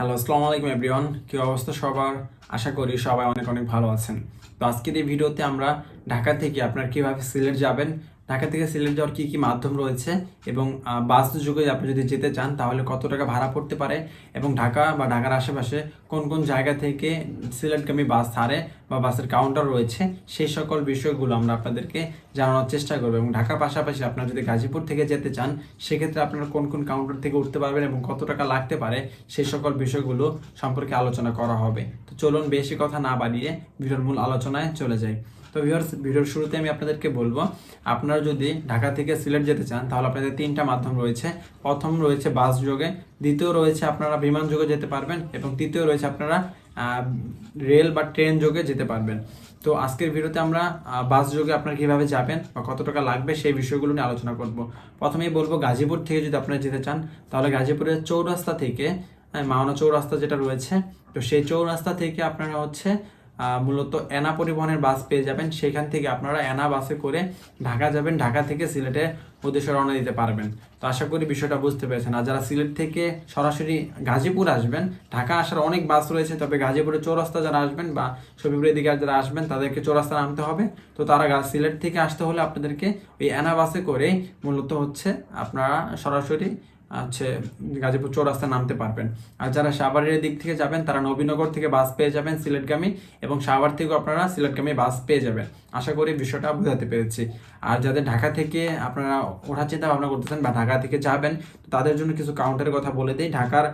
Hello আসসালামু আলাইকুম everyone কি অবস্থা সবার? আশা করি সবাই অনেক অনেক ভালো আছেন। তো আজকের এই ভিডিওতে আমরা ঢাকা থেকে আপনার কীভাবে সিলেট যাবেন ঢাকা থেকে সিলেট যাওয়ার কী কী মাধ্যম রয়েছে? এবং বাস যুগে আপনি যদি যেতে চান, তাহলে কত টাকা ভাড়া পড়তে পারে? এবং ঢাকা বা ঢাকার আশেপাশে কোন কোন জায়গা থেকে সিলেটগামী বাস ছাড়ে বা বাসের কাউন্টার রয়েছে? সেই সকল বিষয়গুলো আমরা আপনাদেরকে জানানোর চেষ্টা করব। এবং ঢাকার পাশাপাশি আপনারা যদি গাজীপুর থেকে যেতে চান, সেক্ষেত্রে আপনারা কোন কোন কাউন্টার থেকে উঠতে পারবেন এবং কত টাকা লাগতে পারে? সেই সকল বিষয়গুলো সম্পর্কে আলোচনা করা হবে। তো চলুন বেশি কথা না বাড়িয়ে ভিডিওর মূল আলোচনায় চলে যাই। তো ভিউয়ার্স ভিডিওর শুরুতে আমি আপনাদেরকে বলব, আপনারা যদি ঢাকা থেকে সিলেট যেতে চান, তাহলে আপনাদের তিনটা মাধ্যম রয়েছে। প্রথম রয়েছে বাস যোগে, দ্বিতীয় রয়েছে আপনারা বিমান যোগে যেতে পারবেন, এবং তৃতীয় রয়েছে আপনারা রেল বা ট্রেন যোগে যেতে পারবেন। তো আজকের ভিডিওতে আমরা বাস যোগে আপনারা কীভাবে যাবেন বা কত টাকা লাগবে সেই বিষয়গুলো নিয়ে আলোচনা করব। প্রথমেই বলব, গাজীপুর থেকে যদি আপনারা যেতে চান, তাহলে গাজীপুরের চৌরাস্তা থেকে মাওনা চৌরাস্তা যেটা রয়েছে, তো সেই চৌরাস্তা থেকে আপনারা হচ্ছে মূলত এনা পরিবহনের বাস পেয়ে যাবেন। সেখান থেকে আপনারা এনা বাসে করে ঢাকা যাবেন। ঢাকা থেকে সিলেটে উদ্দেশ্যে রওনা দিতে পারবেন। তো আশা করি বিষয়টা বুঝতে পেরেছেন। আর যারা সিলেট থেকে সরাসরি গাজীপুর আসবেন, ঢাকা আসার অনেক বাস রয়েছে, তবে গাজীপুরের চৌরাস্তা যারা আসবেন বা শফিপুরের দিকে যারা আসবেন, তাদেরকে চৌরাস্তা নামতে হবে। তো তারা সিলেট থেকে আসতে হলে আপনাদেরকে ওই এনা বাসে করেই মূলত হচ্ছে আপনারা সরাসরি হচ্ছে গাজীপুর চৌরাস্তা নামতে পারবেন। আর যারা সাভারের দিক থেকে যাবেন, তারা নবীনগর থেকে বাস পেয়ে যাবেন সিলেটগামী এবং সাভার থেকেও আপনারা সিলেটগামী বাস পেয়ে যাবেন। আশা করি বিষয়টা বোঝাতে পেরেছি। আর যাদের ঢাকা থেকে আপনারা ওঠার চিন্তা ভাবনা করতেছেন বা ঢাকা থেকে যাবেন তাদের জন্য কিছু কাউন্টারের কথা বলে দিই। ঢাকার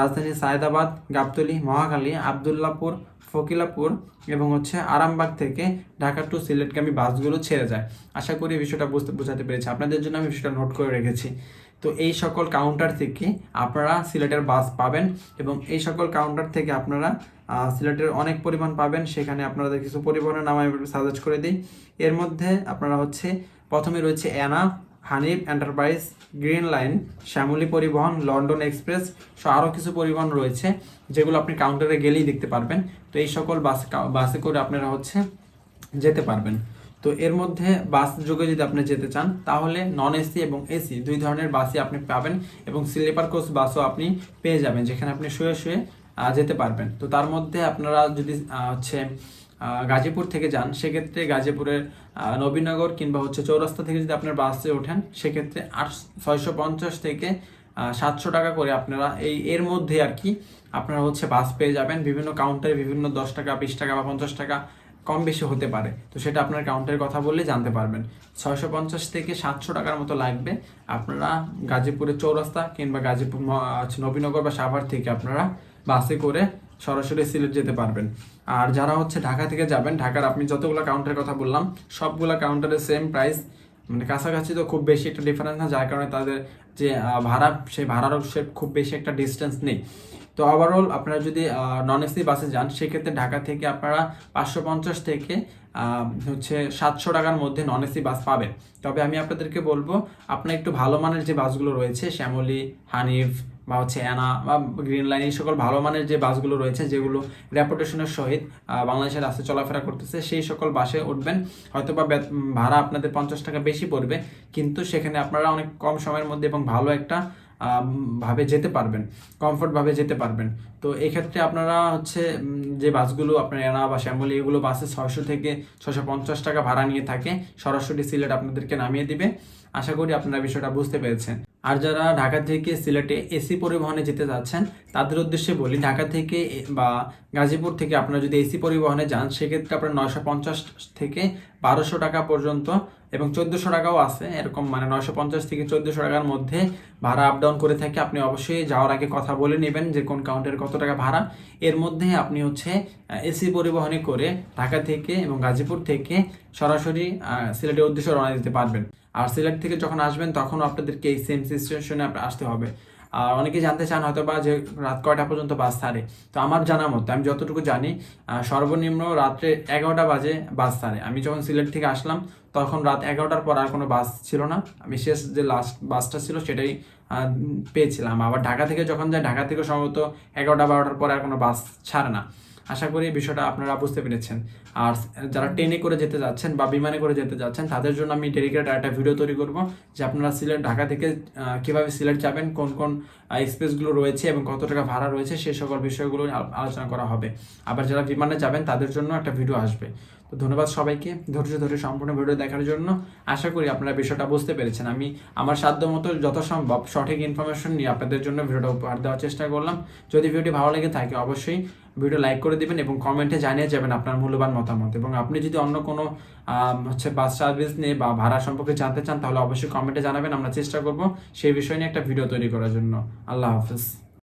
রাজধানী সায়দাবাদ, গাবতলী, মহাখালী, আবদুল্লাপুর ফকিলাপুর এবং হচ্ছে আরামবাগ থেকে ঢাকা টু সিলেটগামী বাসগুলো ছেড়ে যায়। আশা করি বিষয়টা বুঝতে বোঝাতে পেরেছি। আপনাদের জন্য আমি বিষয়টা নোট করে রেখেছি। তো এই সকল কাউন্টার থেকে আপনারা সিলেটের বাস পাবেন এবং এই সকল কাউন্টার থেকে আপনারা সিলেটের অনেক পরিমাণ পাবেন। সেখানে আপনাদের কিছু পরিবহনের নাম আমি সাজেস্ট করে দিই। এর মধ্যে আপনারা হচ্ছে প্রথমে রয়েছে Ena Hanif Enterprise, Green Line, Shyamoli Paribahan, London Express, সহ আরও কিছু পরিবহন রয়েছে, যেগুলো আপনি কাউন্টারে গেলেই দেখতে পারবেন। তো এই সকল বাস বাসে করে আপনারা হচ্ছে যেতে পারবেন। তো এর মধ্যে বাস যোগে যদি আপনি যেতে চান, তাহলে নন এসি এবং এসি দুই ধরনের বাসই আপনি পাবেন এবং স্লিপার কোচ বাসও আপনি পেয়ে যাবেন, যেখানে আপনি শুয়ে শুয়ে যেতে পারবেন। তো তার মধ্যে আপনারা যদি হচ্ছে গাজীপুর থেকে যান, সেক্ষেত্রে গাজীপুরের নবীনগর কিংবা হচ্ছে চৌরাস্তা থেকে যদি আপনার বাসে ওঠেন, সেক্ষেত্রে আট, ছয়শো পঞ্চাশ থেকে সাতশো টাকা করে আপনারা এই, এর মধ্যে আর কি আপনারা হচ্ছে বাস পেয়ে যাবেন। বিভিন্ন কাউন্টারে বিভিন্ন দশ টাকা, বিশ টাকা বা পঞ্চাশ টাকা কম বেশি হতে পারে। তো সেটা আপনার কাউন্টারের কথা বললে জানতে পারবেন। ছয়শো পঞ্চাশ থেকে সাতশো টাকার মতো লাগবে আপনারা গাজীপুরের চৌরাস্তা কিংবা গাজীপুর নবীনগর বা সাভার থেকে আপনারা বাসে করে সরাসরি সিলেট যেতে পারবেন। আর যারা হচ্ছে ঢাকা থেকে যাবেন, ঢাকার আপনি যতগুলো কাউন্টারের কথা বললাম, সবগুলো কাউন্টারের সেম প্রাইস মানে কাছাকাছি তো খুব বেশি একটা ডিফারেন্স না, যার কারণে তাদের যে ভাড়া, সেই ভাড়ারও সে খুব বেশি একটা ডিস্টেন্স নেই। তো ওভারঅল আপনারা যদি নন এসি বাসে যান, সেক্ষেত্রে ঢাকা থেকে আপনারা পাঁচশো পঞ্চাশ থেকে হচ্ছে সাতশো টাকার মধ্যে নন এসি বাস পাবেন। তবে আমি আপনাদেরকে বলব, আপনার একটু ভালো মানের যে বাসগুলো রয়েছে, শ্যামলি, হানিফ বা হচ্ছে অ্যানা বা গ্রিন লাইন, এই সকল ভালো মানের যে বাসগুলো রয়েছে, যেগুলো রেপুটেশনের সহিত বাংলাদেশের রাস্তায় চলাফেরা করতেছে, সেই সকল বাসে উঠবেন। হয়তো বা ভাড়া আপনাদের পঞ্চাশ টাকা বেশি পড়বে, কিন্তু সেখানে আপনারা অনেক কম সময়ের মধ্যে এবং ভালো একটা ভাবে যেতে পারবেন কমফর্টভাবে যেতে পারবেন। তো এক্ষেত্রে আপনারা হচ্ছে যে বাসগুলো আপনার এনা বা শ্যামলি, এগুলো বাসে ছয়শো থেকে ছশো পঞ্চাশ টাকা ভাড়া নিয়ে থাকে, সরাসরি সিলেট আপনাদেরকে নামিয়ে দিবে। আশা করি আপনারা বিষয়টা বুঝতে পেরেছেন। আর যারা ঢাকা থেকে সিলেটে এসি পরিবহনে যেতে যাচ্ছেন, তাদের উদ্দেশ্যে বলি, ঢাকা থেকে বা গাজীপুর থেকে আপনারা যদি এসি পরিবহনে যান, সেক্ষেত্রে আপনার নয়শো পঞ্চাশ থেকে বারোশো টাকা পর্যন্ত এবং চোদ্দোশো টাকাও আছে। এরকম মানে নয়শো পঞ্চাশ থেকে চোদ্দোশো টাকার মধ্যে ভাড়া আপ ডাউন করে থাকে। আপনি অবশ্যই যাওয়ার আগে কথা বলে নেবেন যে কোন কাউন্টারে কত টাকা ভাড়া। এর মধ্যে আপনি হচ্ছে এসি পরিবহনে করে ঢাকা থেকে এবং গাজীপুর থেকে সরাসরি সিলেটের উদ্দেশ্যে রওনা দিতে পারবেন। আর সিলেট থেকে যখন আসবেন তখন আপনাদেরকে এই সেম সিচুয়েশনে আসতে হবে। আর অনেকে জানতে চান হয়তো বা যে রাত কয়টা পর্যন্ত বাস ছাড়ে। তো আমার জানা মতো, আমি যতটুকু জানি সর্বনিম্ন রাত্রে এগারোটা বাজে বাস ছাড়ে। আমি যখন সিলেট থেকে আসলাম, তখন রাত এগারোটার পর আর কোনো বাস ছিল না। আমি শেষ যে লাস্ট বাসটা ছিল, সেটাই পেয়েছিলাম। আবার ঢাকা থেকে যখন যাই, ঢাকা থেকে সম্ভবত এগারোটা, বারোটার পর আর কোনো বাস ছাড়ে না। আশা করি বিষয়টা আপনারা বুঝতে পেরেছেন। আর যারা ট্রেনে করে যেতে যাচ্ছেন বা বিমানে করে যেতে যাচ্ছেন, তাদের জন্য আমি ডেডিকেটেড একটা ভিডিও তৈরি করব, যে আপনারা সিলেট ঢাকা থেকে কীভাবে সিলেট যাবেন, কোন কোন এক্সপ্রেসগুলো রয়েছে এবং কত টাকা ভাড়া রয়েছে সেই সকল বিষয়গুলো আলোচনা করা হবে। আবার যারা বিমানে যাবেন, তাদের জন্য একটা ভিডিও আসবে। তো ধন্যবাদ সবাইকে ধৈর্য ধরে সম্পূর্ণ ভিডিও দেখার জন্য। আশা করি আপনারা বিষয়টা বুঝতে পেরেছেন। আমি আমার সাধ্য মতো যত সম্ভব সঠিক ইনফরমেশন নিয়ে আপনাদের জন্য ভিডিওটা উপহার দেওয়ার চেষ্টা করলাম। যদি ভিডিওটি ভালো লেগে থাকে অবশ্যই ভিডিও লাইক করে দিবেন এবং কমেন্টে জানিয়ে যাবেন আপনার মূল্যবান মতামত। এবং আপনি যদি অন্য কোনো হচ্ছে বাস সার্ভিস নিয়ে বা ভাড়া সম্পর্কে জানতে চান তাহলে অবশ্যই কমেন্টে জানাবেন। আমরা চেষ্টা করব সেই বিষয় নিয়ে একটা ভিডিও তৈরি করার জন্য। আল্লাহ হাফিজ।